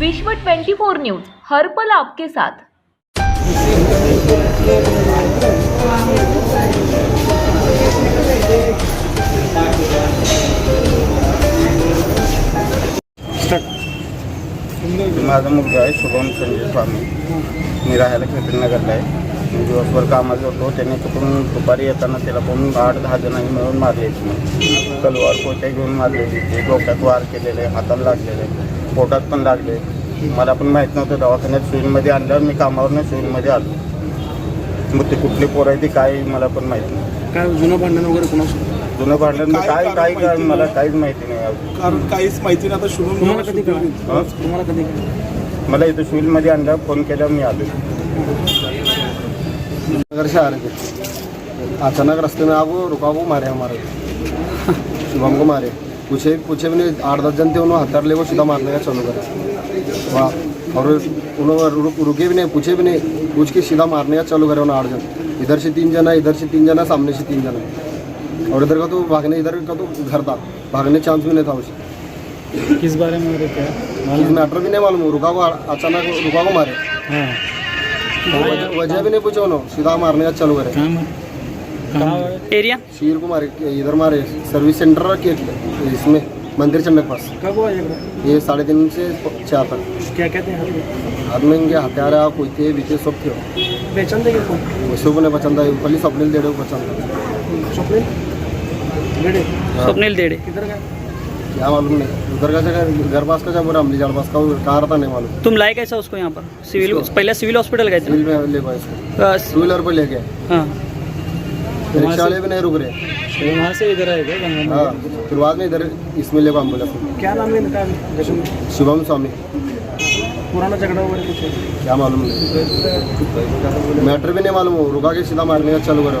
विश्व 24 न्यूज हर पल आपके साथ. माझा मुलगा आहे शुभम संजय स्वामी. मी राहायला कीर्तनगरला आहे. मी दिवसभर कामाला होतो. त्याने चुकून दुपारी येताना त्याला पण आठ दहा जणांनी मिळून मारले तलवार कोट्या घेऊन मारलेली ते डोक्यात वार केलेले हाताला लागलेले. पोटात पण लागले. मला पण माहीत नव्हतं दवाखान्यात सुईमध्ये आणल्यावर मी कामावरनं सुईमध्ये आलो. मग ते कुठली पोरं आहे ती काय मला पण माहीत नाही. काय जुनं भांडण वगैरे कोणासोबत जुनं भांडण काय काय कारण काय काय माहिती मला. काहीच माहिती नाही अजून. कारण काहीच माहिती नाही. आता तुम्हाला कधी शुभम- कळलं? तुम्हाला कधी कळलं? मला इथं सिव्हिलमध्ये आणल्यावर फोन केल्यावर मी आलो. नगर थे अचानक रास्ते में आपको रुका को मारे हमारे शुभम को मारे. पूछे पूछे भी नहीं आठ दस जन थे उन्होंने हथियार ले वो सीधा मारने का चालू करे। वाह और उन्होंने रु- रुके भी नहीं पूछे भी नहीं पूछ के सीधा मारने का चालू करे उन्होंने आठ जन। इधर से तीन जन है इधर से तीन जन है सामने से तीन जन। है और इधर का तो भागने इधर का तो घर था भागने चांस भी नहीं था उसे। किस बारे में मैटर भी नहीं मालूम रुका को अचानक रुका को मारे। हाँ। वजह- भी नहीं पूछे उन्होंने सीधा मारने का चालू करे। कहाँ एरिया शीर को मारे इधर मारे सर्विस सेंटर के इसमें मंदिर के पास। कब हुआ ये? ये साढ़े तीन से चार तक। क्या कहते हैं? हाथ में इनके हथियार है कोई थे बीते सब थे। पहचान देंगे वैसे को नहीं पसंद है पहले स्वप्निल दे रहे पसंद है स्वप्निल? बेड़े स्वप्निल देड़े। किधर गए? क्या मालूम नहीं उधर का जगह घर पास का जब पूरा अमली पास का वो कहाँ रहता नहीं मालूम। तुम लाए कैसा उसको यहाँ पर? सिविल पहले सिविल हॉस्पिटल गए थे सिविल में ले गए टू व्हीलर पर ले गए। हाँ। रिक्शा वाले भी नहीं रुक रहे। वहाँ से इधर आए थे गंगा हाँ फिर बाद में इधर इसमें एंबुलेंस में। क्या नाम है इनका? जश्न शिवम स्वामी। पुराना झगड़ा वगैरह कुछ? है क्या मालूम नहीं। मैटर भी नहीं मालूम हो रुका के सीधा मारने का चालू करो